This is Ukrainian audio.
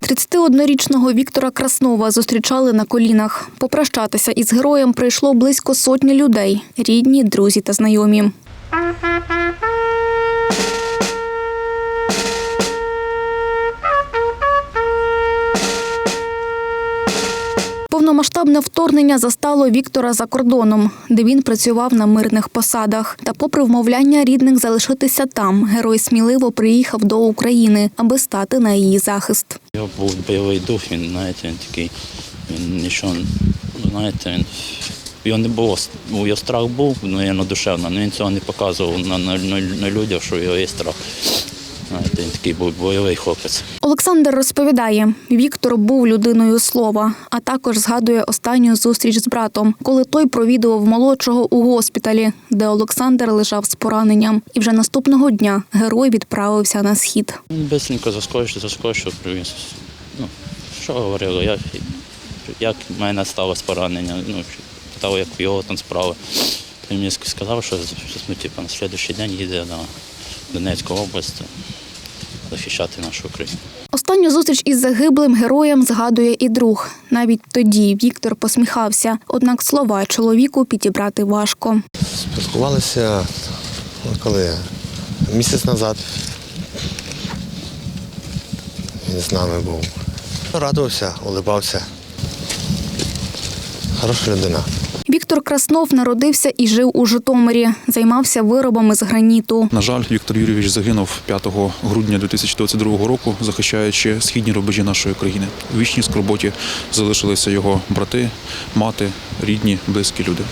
Тридцятиоднорічного Віктора Краснова зустрічали на колінах. Попрощатися із героєм прийшло близько сотні людей – рідні, друзі та знайомі. Повномасштабне вторгнення застало Віктора за кордоном, де він працював на мирних посадах. Та, попри вмовляння рідних залишитися там, герой сміливо приїхав до України, аби стати на її захист. Його був бойовий дух, він, знаєте, він такий, він нічого, ну, знаєте, він, його не було, його страх був, ну, душевно, але він цього не показував на, на, на людях, що його є страх. Він такий був бойовий хлопець. Олександр розповідає, Віктор був людиною слова, а також згадує останню зустріч з братом, коли той провідував молодшого у госпіталі, де Олександр лежав з пораненням. І вже наступного дня герой відправився на схід. Бисенько заскочив, заскочив, привіз. Ну, що говорили, як, як в мене сталося поранення, ну, питав, як в його там справи. Він мені сказав, що ну, типу, на наступний день їде на Донецьку область захищати нашу Україну. Останню зустріч із загиблим героєм згадує і друг. Навіть тоді Віктор посміхався, однак слова чоловіку підібрати важко. Спілкувалися ну, коли місяць назад. Він з нами був. Радувався, улибався. Хороша людина. Віктор Краснов народився і жив у Житомирі, займався виробами з граніту. На жаль, Віктор Юрійович загинув 5 грудня 2022 року, захищаючи східні рубежі нашої країни. У вічній скорботі залишилися його брати, мати, рідні, близькі люди.